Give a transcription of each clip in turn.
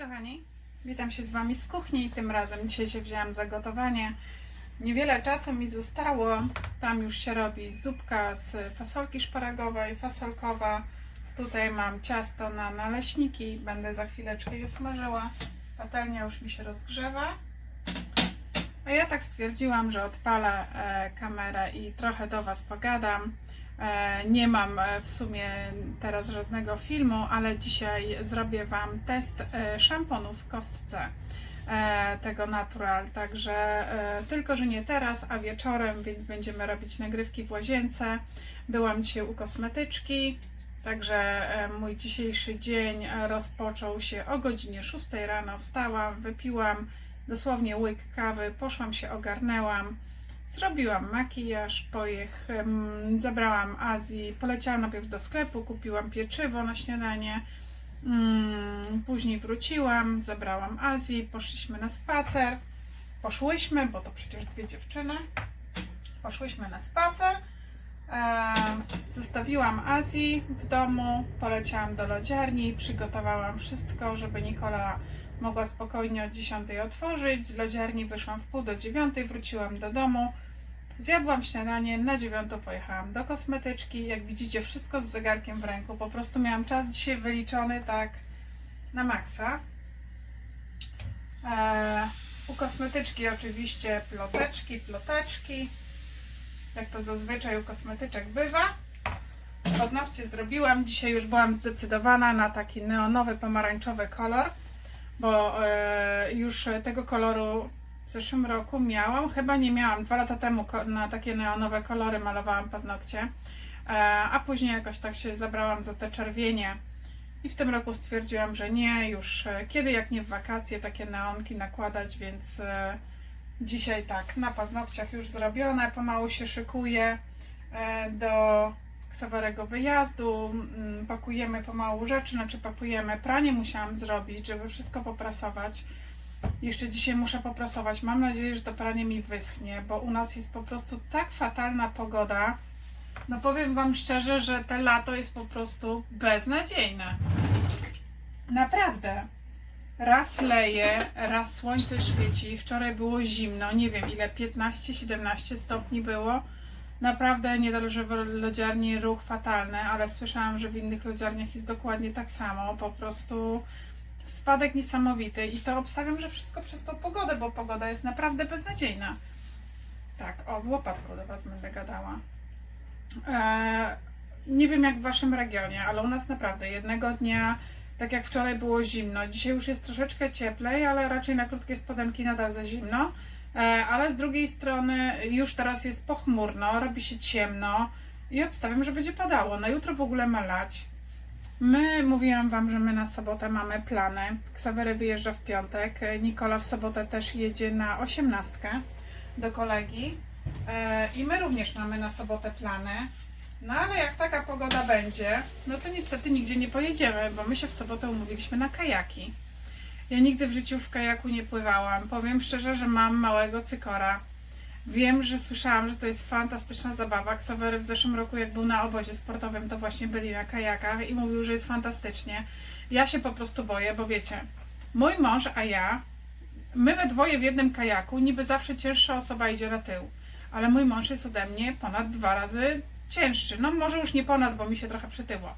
kochani, witam się z Wami z kuchni. Tym razem dzisiaj się wzięłam za gotowanie. Niewiele czasu mi zostało. Tam już się robi zupka z fasolki szparagowej, fasolkowa. Tutaj mam ciasto na naleśniki. Będę za chwileczkę je smażyła. Patelnia już mi się rozgrzewa. A ja tak stwierdziłam, że odpalę e, kamerę i trochę do Was pogadam. E, Nie mam e, w sumie teraz żadnego filmu, ale dzisiaj zrobię Wam test e, szamponu w kostce tego Natural. Także tylko, że nie teraz, a wieczorem, więc będziemy robić nagrywki w łazience. Byłam dzisiaj u kosmetyczki, także mój dzisiejszy dzień rozpoczął się o godzinie 6 rano. Wstałam, wypiłam dosłownie łyk kawy, poszłam się ogarnęłam. Zrobiłam makijaż, pojech, zabrałam Azji, poleciałam najpierw do sklepu, kupiłam pieczywo na śniadanie, mm, później wróciłam, zabrałam Azji, poszliśmy na spacer, poszłyśmy, bo to przecież dwie dziewczyny, poszłyśmy na spacer, zostawiłam Azji w domu, poleciałam do lodziarni, przygotowałam wszystko, żeby Nikola mogła spokojnie o 10 otworzyć. Z lodziarni wyszłam w pół do 9, wróciłam do domu. Zjadłam śniadanie, na 9 pojechałam do kosmetyczki. Jak widzicie, wszystko z zegarkiem w ręku. Po prostu miałam czas dzisiaj wyliczony tak na maksa. Eee, u kosmetyczki oczywiście ploteczki, ploteczki. Jak to zazwyczaj u kosmetyczek bywa. Paznokcie zrobiłam. Dzisiaj już byłam zdecydowana na taki neonowy, pomarańczowy kolor bo e, już tego koloru w zeszłym roku miałam, chyba nie miałam, dwa lata temu na takie neonowe kolory malowałam paznokcie, e, a później jakoś tak się zabrałam za te czerwienie. I w tym roku stwierdziłam, że nie, już e, kiedy jak nie w wakacje takie neonki nakładać, więc e, dzisiaj tak, na paznokciach już zrobione, pomału się szykuję do ksawerego wyjazdu, mm, pakujemy pomału rzeczy, znaczy pakujemy, pranie musiałam zrobić, żeby wszystko poprasować. Jeszcze dzisiaj muszę poprasować. Mam nadzieję, że to pranie mi wyschnie, bo u nas jest po prostu tak fatalna pogoda. No powiem Wam szczerze, że te lato jest po prostu beznadziejne. Naprawdę. Raz leje, raz słońce świeci. Wczoraj było zimno, nie wiem ile, 15-17 stopni było. Naprawdę nie dość, że w lodziarni ruch fatalny, ale słyszałam, że w innych lodziarniach jest dokładnie tak samo. Po prostu spadek niesamowity i to obstawiam, że wszystko przez tą pogodę, bo pogoda jest naprawdę beznadziejna. Tak, o, z łopatką do Was będę gadała. Eee, nie wiem jak w Waszym regionie, ale u nas naprawdę jednego dnia, tak jak wczoraj było zimno, dzisiaj już jest troszeczkę cieplej, ale raczej na krótkie spodenki nadal za zimno. E, ale z drugiej strony już teraz jest pochmurno, robi się ciemno i obstawiam, że będzie padało. Na jutro w ogóle ma lać. My, mówiłam Wam, że my na sobotę mamy plany. Ksawery wyjeżdża w piątek, Nikola w sobotę też jedzie na osiemnastkę do kolegi E, i my również mamy na sobotę plany. No ale jak taka pogoda będzie, no to niestety nigdzie nie pojedziemy, bo my się w sobotę umówiliśmy na kajaki. Ja nigdy w życiu w kajaku nie pływałam. Powiem szczerze, że mam małego cykora. Wiem, że słyszałam, że to jest fantastyczna zabawa. Ksawery w zeszłym roku, jak był na obozie sportowym, to właśnie byli na kajakach i mówił, że jest fantastycznie. Ja się po prostu boję, bo wiecie, mój mąż, a ja, my we dwoje w jednym kajaku, niby zawsze cięższa osoba idzie na tył, ale mój mąż jest ode mnie ponad dwa razy cięższy. No może już nie ponad, bo mi się trochę przytyło.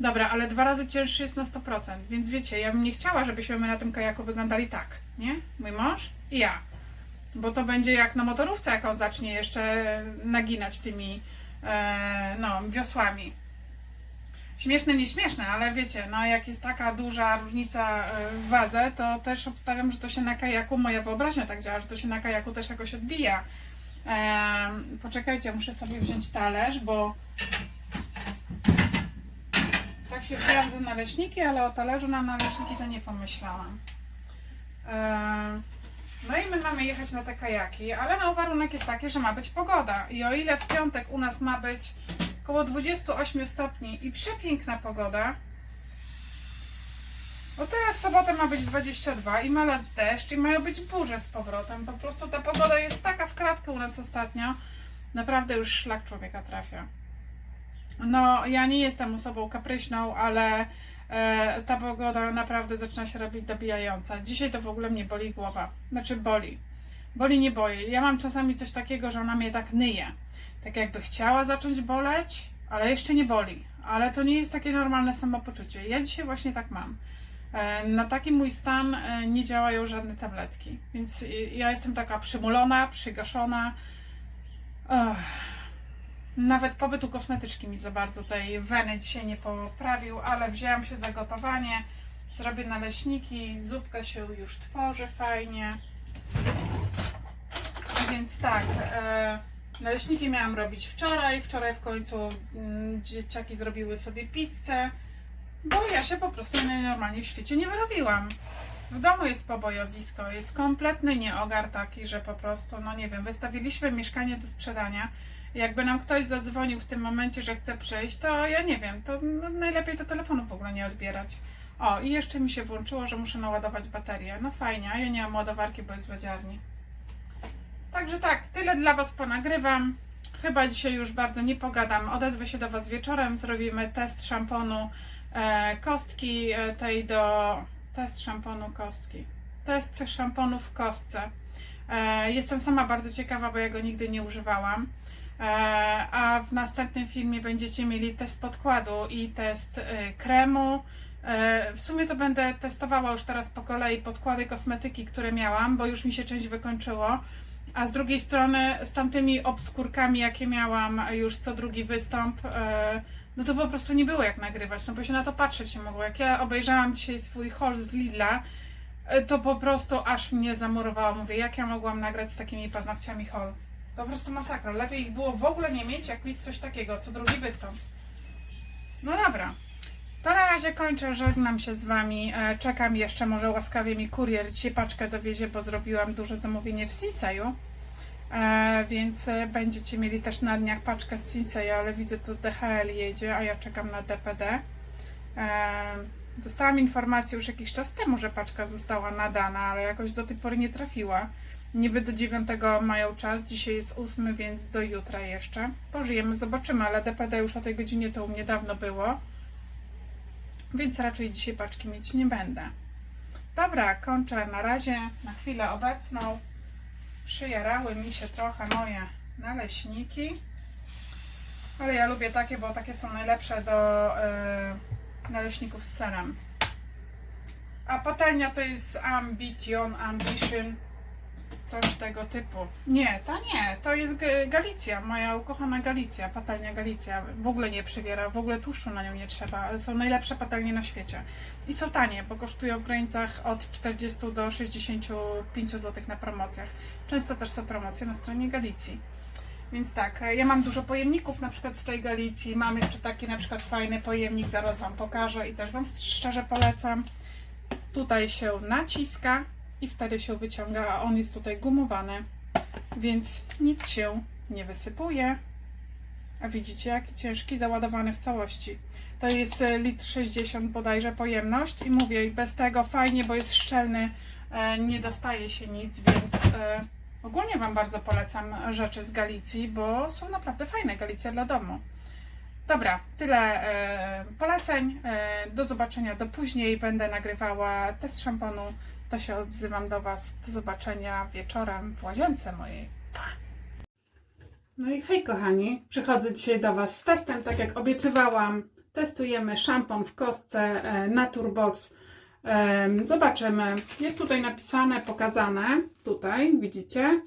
Dobra, ale dwa razy cięższy jest na 100%, więc wiecie, ja bym nie chciała, żebyśmy my na tym kajaku wyglądali tak, nie? Mój mąż i ja. Bo to będzie jak na motorówce, jak on zacznie jeszcze naginać tymi e, no, wiosłami. Śmieszne, nieśmieszne, ale wiecie, no jak jest taka duża różnica e, w wadze, to też obstawiam, że to się na kajaku, moja wyobraźnia tak działa, że to się na kajaku też jakoś odbija. E, poczekajcie, muszę sobie wziąć talerz, bo tak się wzięłam za naleśniki, ale o talerzu na naleśniki to nie pomyślałam. Eee, No i my mamy jechać na te kajaki, ale no warunek jest taki, że ma być pogoda. I o ile w piątek u nas ma być około 28 stopni i przepiękna pogoda, o tyle w sobotę ma być 22 i ma lać deszcz i mają być burze z powrotem. Po prostu ta pogoda jest taka w kratkę u nas ostatnio. Naprawdę już szlak człowieka trafia. No, ja nie jestem osobą kapryśną, ale ta pogoda naprawdę zaczyna się robić dobijająca. Dzisiaj to w ogóle mnie boli głowa. Znaczy boli. Boli nie boi. Ja mam czasami coś takiego, że ona mnie tak nyje. Tak jakby chciała zacząć boleć, ale jeszcze nie boli. Ale to nie jest takie normalne samopoczucie. Ja dzisiaj właśnie tak mam. E, Na taki mój stan e, nie działają żadne tabletki. Więc ja jestem taka przymulona, przygaszona. Ech. Nawet pobyt u kosmetyczki mi za bardzo tej weny dzisiaj nie poprawił, ale wzięłam się za gotowanie. Zrobię naleśniki, zupka się już tworzy fajnie. Więc tak, e, naleśniki miałam robić wczoraj. Wczoraj w końcu mm, dzieciaki zrobiły sobie pizzę, bo ja się po prostu normalnie w świecie nie wyrobiłam. W domu jest pobojowisko, jest kompletny nieogar taki, że po prostu, no nie wiem, wystawiliśmy mieszkanie do sprzedania. Jakby nam ktoś zadzwonił w tym momencie, że chce przyjść, to ja nie wiem, to no, najlepiej to telefonu w ogóle nie odbierać. O, i jeszcze mi się włączyło, że muszę naładować baterię. No fajnie, a ja nie mam ładowarki, bo jest w lodziarni. Także tak, tyle dla Was ponagrywam. Chyba dzisiaj już bardzo nie pogadam. Odezwę się do Was wieczorem. Zrobimy test szamponu e, kostki e, tej do. Test szamponu kostki. Test szamponu w kostce. E, jestem sama bardzo ciekawa, bo ja go nigdy nie używałam. E, a w następnym filmie będziecie mieli test podkładu i test e, kremu. E, W sumie to będę testowała już teraz po kolei podkłady kosmetyki, które miałam, bo już mi się część wykończyło. A z drugiej strony z tamtymi obskórkami, jakie miałam już co drugi wystąp, no to po prostu nie było jak nagrywać, no bo się na to patrzeć nie mogło. Jak ja obejrzałam dzisiaj swój haul z Lidla, to po prostu aż mnie zamurowało. Mówię, jak ja mogłam nagrać z takimi paznokciami haul? Po prostu masakra. Lepiej ich było w ogóle nie mieć, jak mieć coś takiego, co drugi wystąp. No dobra. To na razie kończę, żegnam się z Wami. E, Czekam jeszcze, może łaskawie mi kurier dzisiaj paczkę dowiezie, bo zrobiłam duże zamówienie w Sinseju. E, więc e, będziecie mieli też na dniach paczkę z Sinseya, ale widzę tu DHL jedzie, a ja czekam na DPD. Dostałam informację już jakiś czas temu, że paczka została nadana, ale jakoś do tej pory nie trafiła. Niby do 9 mają czas, dzisiaj jest 8, więc do jutra jeszcze. Pożyjemy, zobaczymy, ale DPD już o tej godzinie to u mnie dawno było więc raczej dzisiaj paczki mieć nie będę. Dobra, kończę na razie, na chwilę obecną. Przyjarały mi się trochę moje naleśniki, ale ja lubię takie, bo takie są najlepsze do e, naleśników z serem. A patelnia to jest Ambition, Ambition, coś tego typu. Nie, to nie, to jest Galicja, moja ukochana Galicja, patelnia Galicja. W ogóle nie przywiera, w ogóle tłuszczu na nią nie trzeba. Są najlepsze patelnie na świecie. I są tanie, bo kosztują w granicach od 40 do 65 zł na promocjach. Często też są promocje na stronie Galicji. Więc tak, e, ja mam dużo pojemników na przykład z tej Galicji. Mam jeszcze taki na przykład fajny pojemnik, zaraz Wam pokażę i też Wam szczerze polecam. Tutaj się naciska i wtedy się wyciąga, a on jest tutaj gumowany, więc nic się nie wysypuje. A widzicie, jaki ciężki, załadowany w całości. To jest e, litr 60 bodajże pojemność i mówię, bez tego fajnie, bo jest szczelny, e, nie dostaje się nic, więc e, ogólnie Wam bardzo polecam rzeczy z Galicji, bo są naprawdę fajne, Galicja dla domu. Dobra, tyle poleceń. Do zobaczenia do później. Będę nagrywała test szamponu. To się odzywam do Was. Do zobaczenia wieczorem w łazience mojej. No i hej kochani, przychodzę dzisiaj do Was z testem, tak jak obiecywałam. Testujemy szampon w kostce e, Naturebox. Em, Zobaczymy. Jest tutaj napisane, pokazane. Tutaj widzicie.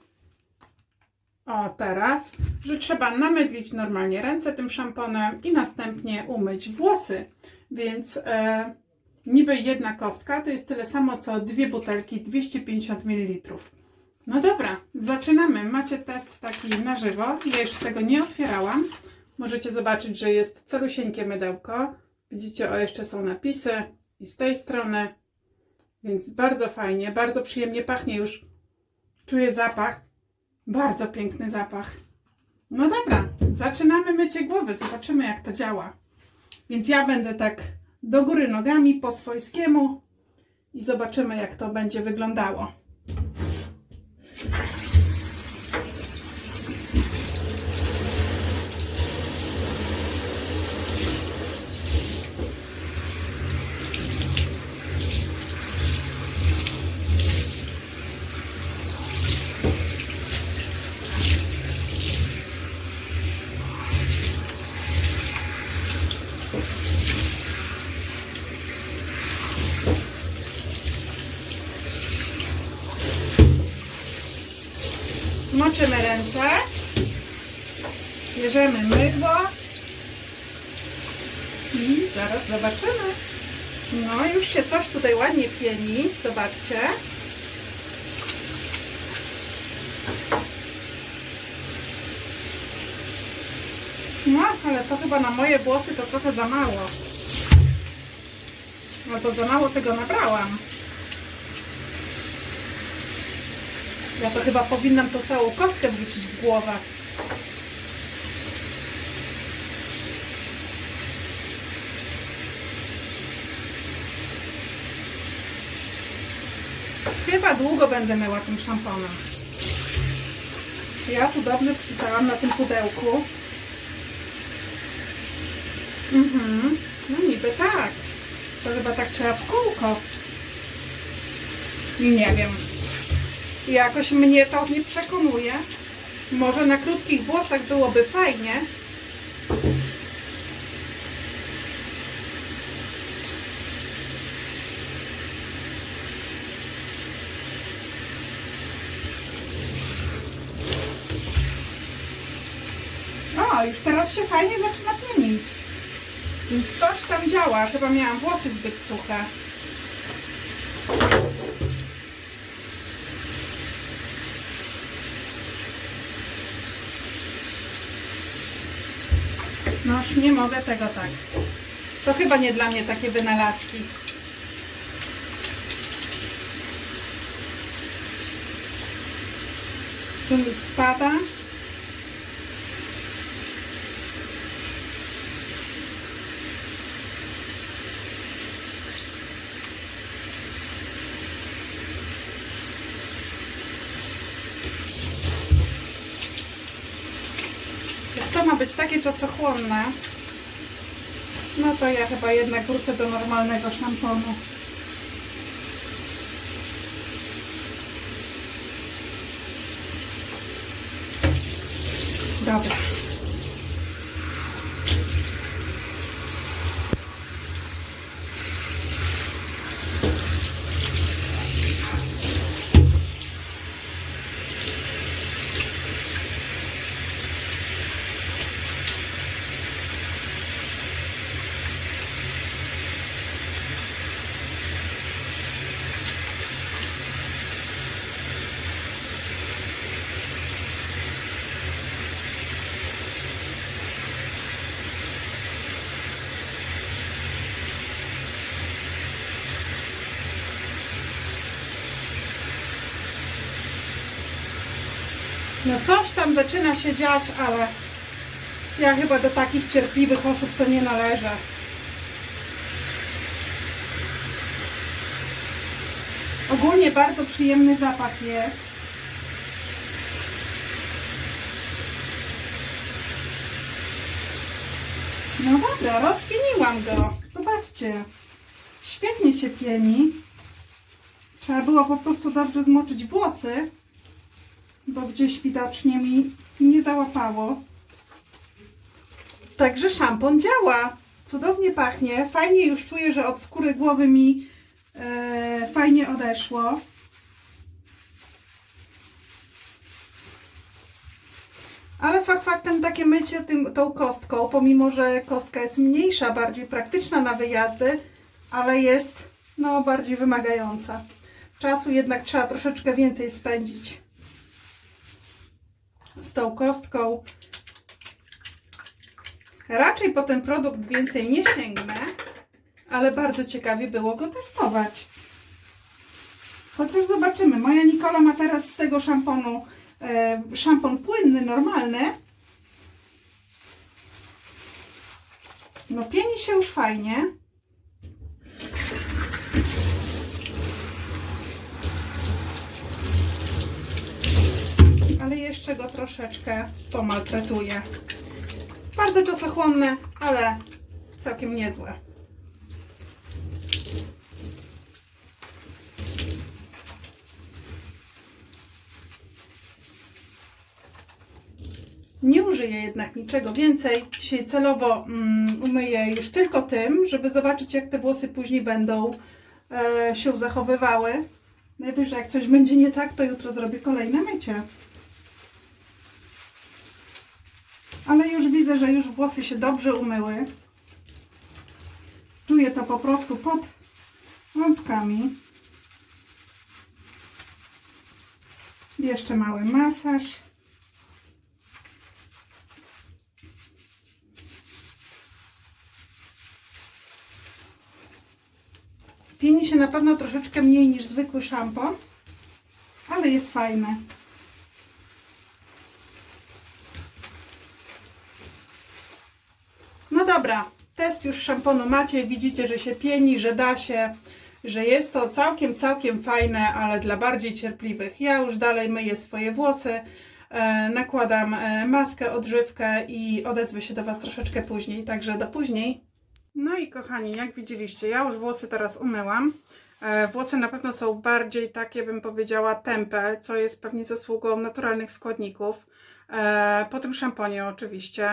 O, teraz, że trzeba namydlić normalnie ręce tym szamponem i następnie umyć włosy. Więc e, niby jedna kostka to jest tyle samo co dwie butelki 250 ml. No dobra, zaczynamy. Macie test taki na żywo. Ja jeszcze tego nie otwierałam. Możecie zobaczyć, że jest celusieńkie mydełko. Widzicie, o jeszcze są napisy i z tej strony. Więc bardzo fajnie, bardzo przyjemnie pachnie już. Czuję zapach. Bardzo piękny zapach. No dobra, zaczynamy mycie głowy. Zobaczymy, jak to działa. Więc ja będę tak do góry nogami po swojskiemu i zobaczymy, jak to będzie wyglądało. Moczymy ręce. Bierzemy mydło. I zaraz zobaczymy. No, już się coś tutaj ładnie pieni. Zobaczcie. No, ale to chyba na moje włosy to trochę za mało. No to za mało tego nabrałam. Ja to chyba powinnam tą całą kostkę wrzucić w głowę. Chyba długo będę myła tym szamponem. Ja tu dobrze przeczytałam na tym pudełku. Mhm. No niby tak. To chyba tak trzeba w kółko. Nie wiem. Jakoś mnie to nie przekonuje. Może na krótkich włosach byłoby fajnie. O, już teraz się fajnie zaczyna pienić. Więc coś tam działa. Chyba miałam włosy zbyt suche. Nie mogę tego tak. To chyba nie dla mnie takie wynalazki. Tu mi spada. Jak to ma czasochłonne, no to ja chyba jednak wrócę do normalnego szamponu. Dobra. No coś tam zaczyna się dziać, ale ja chyba do takich cierpliwych osób to nie należę. Ogólnie bardzo przyjemny zapach jest. No dobra, rozpieniłam go. Zobaczcie. Świetnie się pieni. Trzeba było po prostu dobrze zmoczyć włosy bo gdzieś widocznie mi nie załapało. Także szampon działa. Cudownie pachnie. Fajnie już czuję, że od skóry głowy mi e, fajnie odeszło. Ale fakt faktem takie mycie tym, tą kostką, pomimo że kostka jest mniejsza, bardziej praktyczna na wyjazdy, ale jest no, bardziej wymagająca. Czasu jednak trzeba troszeczkę więcej spędzić z tą kostką. Raczej po ten produkt więcej nie sięgnę, ale bardzo ciekawie było go testować. Chociaż zobaczymy. Moja Nikola ma teraz z tego szamponu e, szampon płynny, normalny. No pieni się już fajnie. ale jeszcze go troszeczkę pomaltretuję. Bardzo czasochłonne, ale całkiem niezłe. Nie użyję jednak niczego więcej. Dzisiaj celowo mm, umyję już tylko tym, żeby zobaczyć, jak te włosy później będą e, się zachowywały. Najwyżej, jak coś będzie nie tak, to jutro zrobię kolejne mycie. Ale już widzę, że już włosy się dobrze umyły. Czuję to po prostu pod rączkami. Jeszcze mały masaż. Pieni się na pewno troszeczkę mniej niż zwykły szampon, ale jest fajne. No dobra, test już szamponu macie, widzicie, że się pieni, że da się, że jest to całkiem, całkiem fajne, ale dla bardziej cierpliwych. Ja już dalej myję swoje włosy, e, nakładam e, maskę, odżywkę i odezwę się do Was troszeczkę później, także do później. No i kochani, jak widzieliście, ja już włosy teraz umyłam. E, Włosy na pewno są bardziej takie, bym powiedziała, tępe, co jest pewnie zasługą naturalnych składników. Po tym szamponie oczywiście.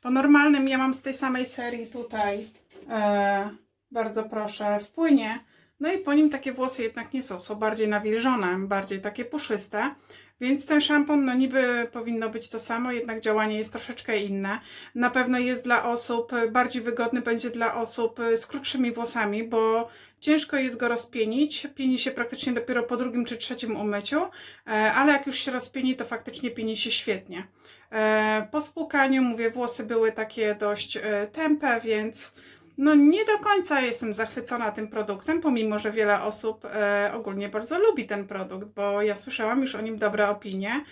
Po normalnym ja mam z tej samej serii tutaj, e, bardzo proszę, w płynie. No i po nim takie włosy jednak nie są, są bardziej nawilżone, bardziej takie puszyste. Więc ten szampon, no niby powinno być to samo, jednak działanie jest troszeczkę inne. Na pewno jest dla osób, bardziej wygodny będzie dla osób z krótszymi włosami, bo ciężko jest go rozpienić. Pieni się praktycznie dopiero po drugim czy trzecim umyciu, e, ale jak już się rozpieni, to faktycznie pieni się świetnie. E, Po spłukaniu, mówię, włosy były takie dość e, tępe, więc no nie do końca jestem zachwycona tym produktem, pomimo że wiele osób e, ogólnie bardzo lubi ten produkt, bo ja słyszałam już o nim dobre opinie.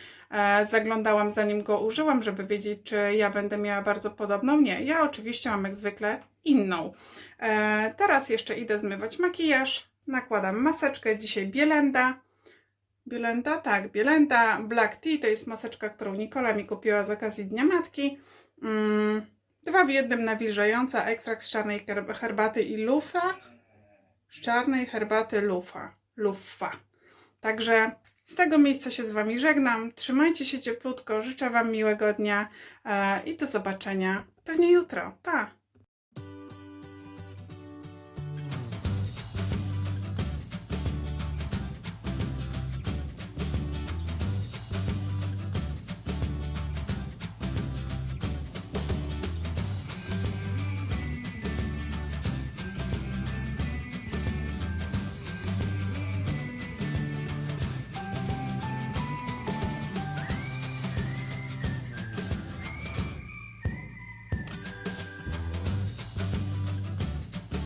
Zaglądałam zanim go użyłam, żeby wiedzieć, czy ja będę miała bardzo podobną. Nie, ja oczywiście mam jak zwykle inną. Teraz jeszcze idę zmywać makijaż. Nakładam maseczkę, dzisiaj Bielenda. Bielenda? Tak, Bielenda Black Tea to jest maseczka, którą Nikola mi kupiła z okazji Dnia Matki. Mm, dwa w jednym nawilżająca, ekstrakt z czarnej herb- herbaty i lufa. Z czarnej herbaty lufa. Lufa. Także z tego miejsca się z Wami żegnam. Trzymajcie się cieplutko, życzę Wam miłego dnia e, i do zobaczenia pewnie jutro. Pa!